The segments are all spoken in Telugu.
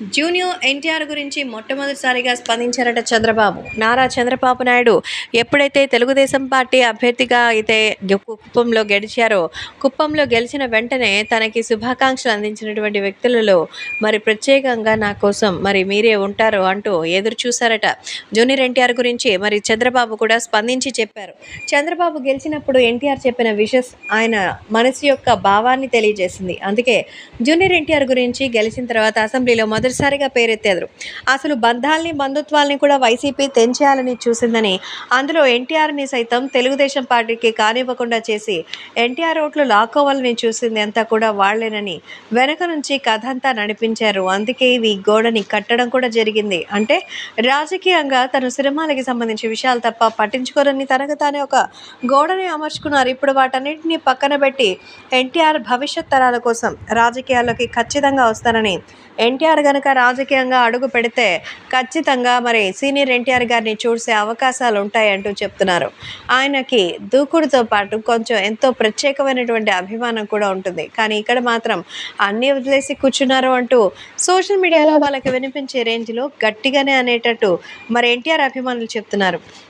జూనియర్ ఎన్టీఆర్ గురించి మొట్టమొదటిసారిగా స్పందించారట చంద్రబాబు. నారా చంద్రబాబు నాయుడు ఎప్పుడైతే తెలుగుదేశం పార్టీ అభ్యర్థిగా అయితే కుప్పంలో గెలిచారో కుప్పంలో గెలిచిన వెంటనే తనకి శుభాకాంక్షలు అందించినటువంటి వ్యక్తులలో మరి ప్రత్యేకంగా నా కోసం మరి మీరే ఉంటారు అంటూ ఎదురు చూశారట జూనియర్ ఎన్టీఆర్ గురించి మరి చంద్రబాబు కూడా స్పందించి చెప్పారు. చంద్రబాబు గెలిచినప్పుడు ఎన్టీఆర్ చెప్పిన విషస్ ఆయన మనసు యొక్క భావాన్ని తెలియజేసింది. అందుకే జూనియర్ ఎన్టీఆర్ గురించి గెలిచిన తర్వాత అసెంబ్లీలో మొదటిసారిగా పేరెత్తారు అసలు బంధాల్ని బంధుత్వాల్ని కూడా వైసీపీ తెంచేయాలని చూసిందని అందులో ఎన్టీఆర్ని సైతం తెలుగుదేశం పార్టీకి కానివ్వకుండా చేసి ఎన్టీఆర్ ఓట్లు లాక్కోవాలని చూసింది అంతా కూడా వాళ్ళేనని వెనక నుంచి కథ అంతా నడిపించారు. అందుకే ఇవి గోడని కట్టడం కూడా జరిగింది. అంటే రాజకీయంగా తన సినిమాలకి సంబంధించిన విషయాలు తప్ప పట్టించుకోరని తనకు తానే ఒక గోడని అమర్చుకున్నారు. ఇప్పుడు వాటన్నిటిని పక్కన పెట్టి ఎన్టీఆర్ భవిష్యత్ తరాల కోసం రాజకీయాల్లోకి ఖచ్చితంగా వస్తారని ఎన్టీఆర్ గనక రాజకీయంగా అడుగు పెడితే ఖచ్చితంగా మరి సీనియర్ ఎన్టీఆర్ గారిని చూసే అవకాశాలు ఉంటాయంటూ చెప్తున్నారు. ఆయనకి దూకుడుతో పాటు కొంచెం ఎంతో ప్రత్యేకమైనటువంటి అభిమానం కూడా ఉంటుంది. కానీ ఇక్కడ మాత్రం అన్నీ వదిలేసి కూర్చున్నారు అంటూ సోషల్ మీడియాలో వాళ్ళకి వినిపించే రేంజ్లో గట్టిగానే అనేటట్టు మరి ఎన్టీఆర్ అభిమానులు చెప్తున్నారు.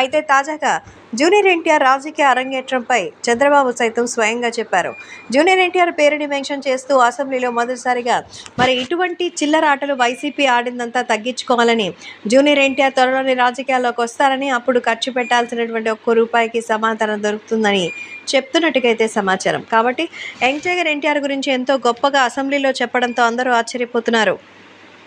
అయితే తాజాగా జూనియర్ ఎన్టీఆర్ రాజకీయ అరంగేట్రంపై చంద్రబాబు సైతం స్వయంగా చెప్పారు. జూనియర్ ఎన్టీఆర్ పేరుని మెన్షన్ చేస్తూ అసెంబ్లీలో మొదటిసారిగా మరి ఇటువంటి చిల్లర ఆటలు వైసీపీ ఆడిందంతా తగ్గించుకోవాలని జూనియర్ ఎన్టీఆర్ త్వరలోని రాజకీయాల్లోకి వస్తారని అప్పుడు ఖర్చు పెట్టాల్సినటువంటి ఒక్క రూపాయికి సమాధానం దొరుకుతుందని చెప్తున్నట్టుగా అయితే సమాచారం. కాబట్టి యంగ్ టైగర్ ఎన్టీఆర్ గురించి ఎంతో గొప్పగా అసెంబ్లీలో చెప్పడంతో అందరూ ఆశ్చర్యపోతున్నారు.